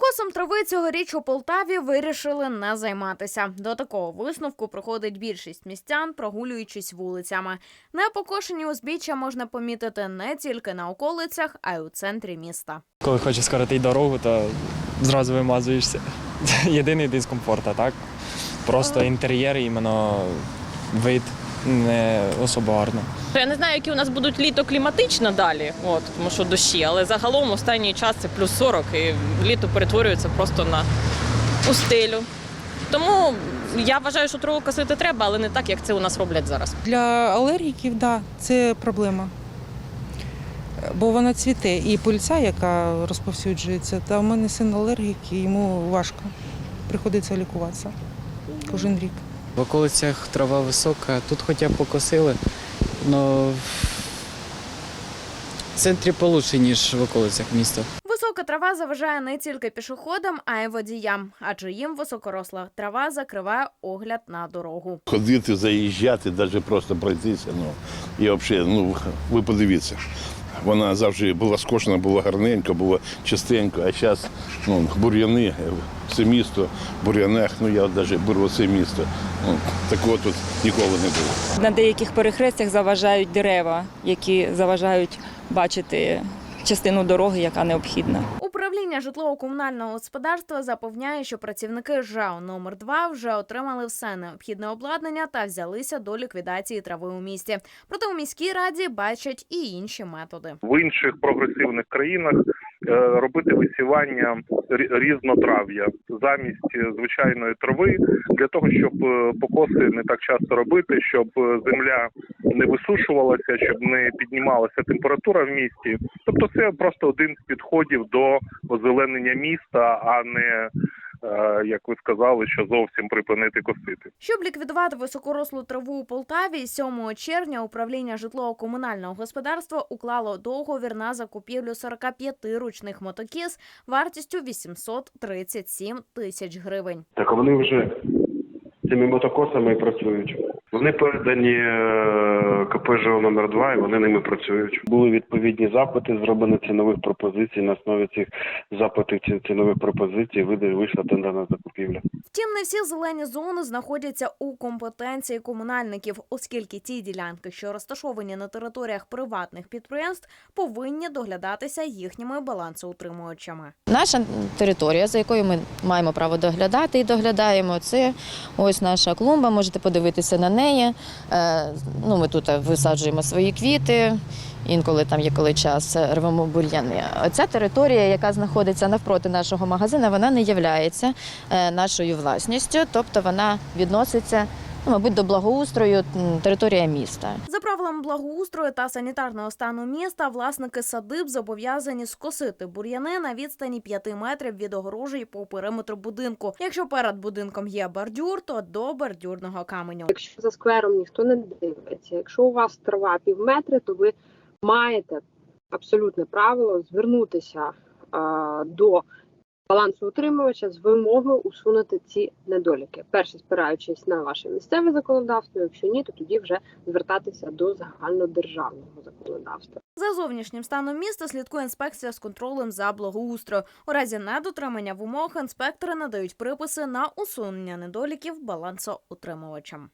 Покосом трави цьогоріч у Полтаві вирішили не займатися. До такого висновку приходить більшість містян, прогулюючись вулицями. Непокошені узбіччя можна помітити не тільки на околицях, а й у центрі міста. Коли хочеш скоротити дорогу, то зразу вимазуєшся. Єдиний дискомфорт, а так. Просто інтер'єр, іменно вид не особо гарно. Я не знаю, які у нас будуть літо кліматично далі, от, тому що дощі, але загалом останній час це плюс 40 і літо перетворюється просто на пустелю. Тому я вважаю, що траву косити треба, але не так, як це у нас роблять зараз. Для алергіків, да, це проблема. Бо вона цвіте. І пильця, яка розповсюджується, та в мене син алергік, і йому важко. Приходиться лікуватися кожен рік. В околицях трава висока, тут хоча б покосили, але в центрі получше, ніж в околицях міста. Висока трава заважає не тільки пішоходам, а й водіям, адже їм високоросла трава закриває огляд на дорогу. ходити, заїжджати, навіть просто пройтися. Ну, і взагалі, ну, ви подивіться. Вона завжди була скошена, була гарненько, було чистенько, а зараз ну, бур'яни, все місто, в бур'янах, ну я навіть беру це місто. Ну, такого тут ніколи не було. На деяких перехрестях заважають дерева, які заважають бачити частину дороги, яка необхідна. Управління житлово-комунального господарства запевняє, що працівники ЖАО номер 2 вже отримали все необхідне обладнання та взялися до ліквідації трави у місті. Проте у міській раді бачать і інші методи. в інших прогресивних країнах робити висівання рі- різнотрав'я замість е, звичайної трави для того, щоб е, покоси не так часто робити, щоб е, земля не висушувалася, щоб не піднімалася температура в місті. Тобто, це просто один з підходів до озеленення міста, а не е, як ви сказали, що зовсім припинити косити. Щоб ліквідувати високорослу траву у Полтаві, 7 червня управління житлово-комунального господарства уклало договір на закупівлю 45 ручних мотокіз вартістю 837 тисяч гривень. Так вони вже цими мотокосами працюють. Вони передані е, КП ЖО номер 2 і вони ними працюють. Були відповідні запити, зроблені цінових пропозицій. На основі цих запитів цінових пропозицій види- вийшла тендерна закупівля. Втім, не всі зелені зони знаходяться у компетенції комунальників, оскільки ті ділянки, що розташовані на територіях приватних підприємств, повинні доглядатися їхніми балансоутримувачами. Наша територія, за якою ми маємо право доглядати і доглядаємо, це ось наша клумба. Можете подивитися на неї. Е, Ну, ми тут висаджуємо свої квіти. Інколи там є коли час е, рвемо бур'яни. Оця територія, яка знаходиться навпроти нашого магазину, вона не є нашою власністю, тобто вона відноситься, мабуть, до благоустрою територія міста. За правилами благоустрою та санітарного стану міста, власники садиб зобов'язані скосити бур'яни на відстані 5 метрів від огорожі по периметру будинку. Якщо перед будинком є бордюр, то до бордюрного каменю. Якщо за сквером ніхто не дивиться, якщо у вас трава пів метри, то ви маєте абсолютне правило звернутися а, до балансоутримувача з вимогою усунути ці недоліки. Перше спираючись на ваше місцеве законодавство. Якщо ні, то тоді вже звертатися до загальнодержавного законодавства. За зовнішнім станом міста слідкує інспекція з контролем за благоустрою. У разі недотримання вимог інспектори надають приписи на усунення недоліків балансоутримувачам.